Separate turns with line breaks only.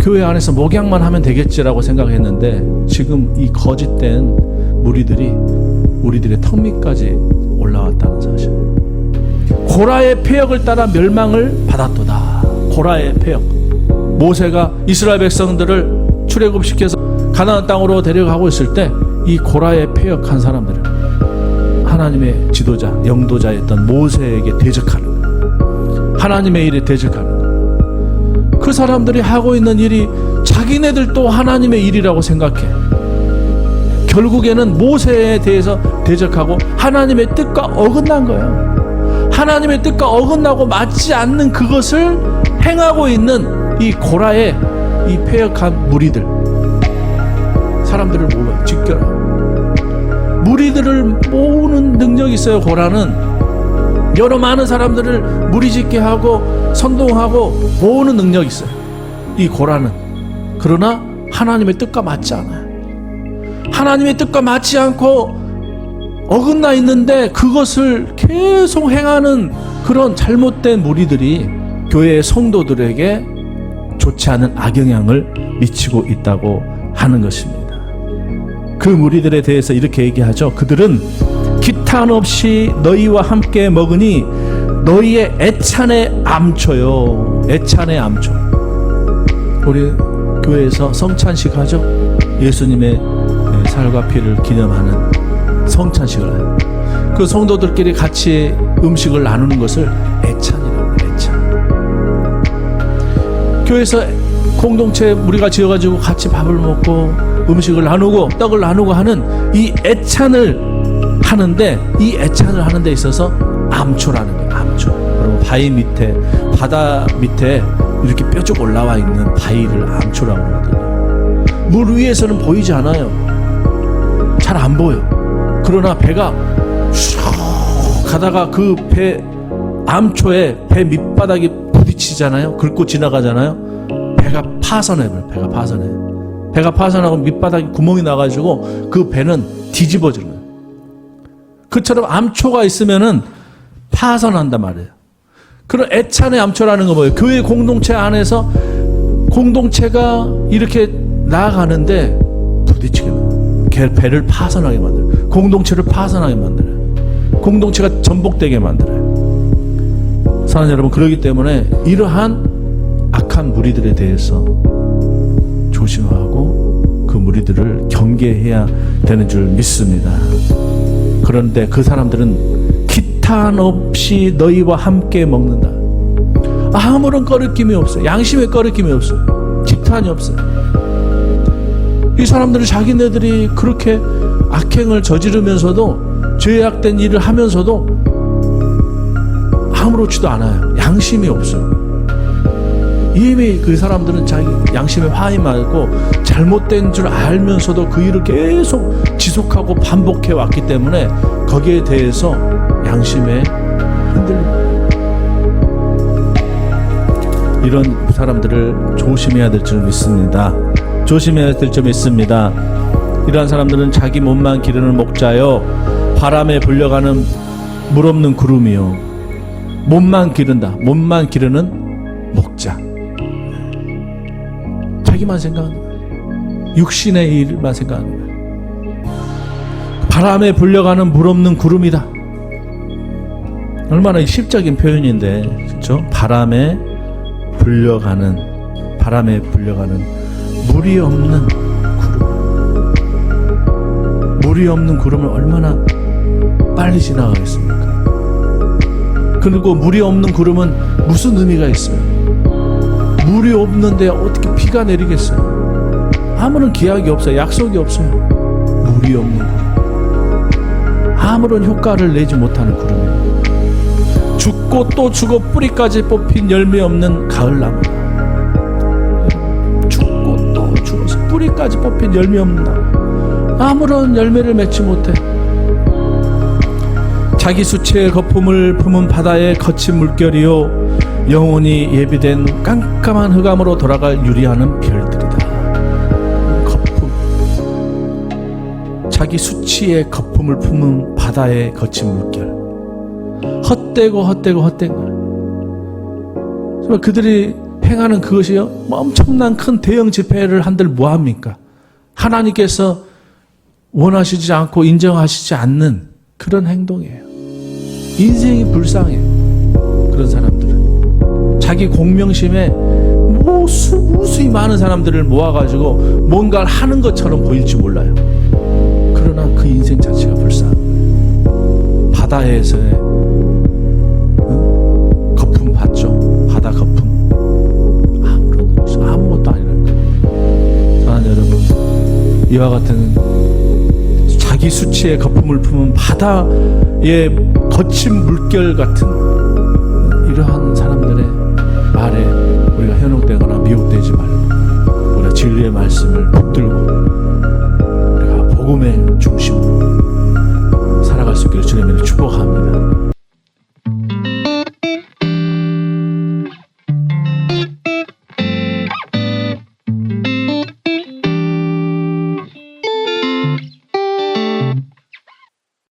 교회 안에서 목양만 하면 되겠지라고 생각했는데 지금 이 거짓된 무리들이 우리들의 턱 밑까지 올라왔다는 사실. 고라의 폐역을 따라 멸망을 받았도다. 고라의 폐역. 모세가 이스라엘 백성들을 출애굽시켜서 가나안 땅으로 데려가고 있을 때 이 고라의 폐역한 사람들을 하나님의 지도자, 영도자였던 모세에게 대적하는. 하나님의 일에 대적하는. 그 사람들이 하고 있는 일이 자기네들도 하나님의 일이라고 생각해. 결국에는 모세에 대해서 대적하고 하나님의 뜻과 어긋난 거예요. 하나님의 뜻과 어긋나고 맞지 않는 그것을 행하고 있는 이 고라의 이 폐역한 무리들 사람들을 모아요. 직결하고 무리들을 모으는 능력이 있어요. 고라는 여러 많은 사람들을 무리짓게 하고 선동하고 모으는 능력이 있어요. 이 고라는 그러나 하나님의 뜻과 맞지 않아요. 하나님의 뜻과 맞지 않고 어긋나 있는데 그것을 계속 행하는 그런 잘못된 무리들이 교회의 성도들에게 좋지 않은 악영향을 미치고 있다고 하는 것입니다. 그 무리들에 대해서 이렇게 얘기하죠. 그들은 기탄 없이 너희와 함께 먹으니 너희의 애찬의 암초요. 애찬의 암초. 우리 교회에서 성찬식 하죠. 예수님의 살과 피를 기념하는 성찬식을 해요. 그 성도들끼리 같이 음식을 나누는 것을 애찬이라고 해요. 애찬. 교회에서 공동체 우리가 지어가지고 같이 밥을 먹고 음식을 나누고 떡을 나누고 하는 이 애찬을 하는데 이 애찬을 하는 데 있어서 암초라는 거예요. 암초. 여러분 바위 밑에 바다 밑에 이렇게 뾰족 올라와 있는 바위를 암초라고 그러거든요. 물 위에서는 보이지 않아요. 잘 안 보여. 그러나 배가 슉 가다가 그 배 암초에 배 밑바닥이 부딪히잖아요. 긁고 지나가잖아요. 배가 파선해요. 배가 파선해. 배가 파선하고 밑바닥에 구멍이 나가지고 그 배는 뒤집어지는 거예요. 그처럼 암초가 있으면은 파선한단 말이에요. 그런 애찬의 암초라는 거 뭐예요? 교회 공동체 안에서 공동체가 이렇게 나아가는데 부딪히게 만들어요. 걔 배를 파선하게 만들어요. 공동체를 파선하게 만들어요. 공동체가 전복되게 만들어요. 사랑하는 여러분, 그러기 때문에 이러한 악한 무리들에 대해서 조심하고 그 무리들을 경계해야 되는 줄 믿습니다. 그런데 그 사람들은 기탄 없이 너희와 함께 먹는다. 아무런 꺼리낌이 없어요. 양심의 꺼리낌이 없어요. 기탄이 없어요. 이 사람들은 자기네들이 그렇게 악행을 저지르면서도 죄악된 일을 하면서도 아무렇지도 않아요. 양심이 없어요. 이미 그 사람들은 자기 양심에 화이 많고 잘못된 줄 알면서도 그 일을 계속 지속하고 반복해 왔기 때문에 거기에 대해서 양심에 흔들립니다. 이런 사람들을 조심해야 될 줄 믿습니다. 조심해야 될 줄 믿습니다. 이러한 사람들은 자기 몸만 기르는 목자요 바람에 불려가는 물 없는 구름이요 몸만 기른다 몸만 기르는 목자 자기만 생각하는 거예요. 육신의 일만 생각하는 거예요. 바람에 불려가는 물 없는 구름이다. 얼마나 시적인 표현인데 그렇죠? 바람에 불려가는 바람에 불려가는 물이 없는 구름. 물이 없는 구름을 얼마나 빨리 지나가겠습니까? 그리고 물이 없는 구름은 무슨 의미가 있어요? 물이 없는데 어떻게 비가 내리겠어요? 아무런 기약이 없어요. 약속이 없어요. 물이 없는 구름. 아무런 효과를 내지 못하는 구름이에요. 죽고 또 죽어 뿌리까지 뽑힌 열매 없는 가을나무. 죽고 또 죽어서 뿌리까지 뽑힌 열매 없는 나무. 아무런 열매를 맺지 못해. 자기 수치의 거품을 품은 바다의 거친 물결이요 영원히 예비된 깜깜한 흑암으로 돌아갈 유리하는 별들이다. 거품. 자기 수치의 거품을 품은 바다의 거친 물결. 헛되고 헛되고 헛된 걸. 정말 그들이 행하는 그것이요 뭐 엄청난 큰 대형 집회를 한들 뭐합니까? 하나님께서 원하시지 않고 인정하시지 않는 그런 행동이에요. 인생이 불쌍해. 그런 사람들은. 자기 공명심에 무수, 무수히 많은 사람들을 모아가지고 뭔가를 하는 것처럼 보일지 몰라요. 그러나 그 인생 자체가 불쌍. 바다에서의 어? 거품 봤죠? 바다 거품. 아무런 것이 아무것도 아니라는 거예요. 사랑하는 여러분, 이와 같은 자기 수치의 거품을 품은 바다의 거친 물결 같은 이러한 사람들의 말에 우리가 현혹되거나 미혹되지 말고 우리가 진리의 말씀을 붙들고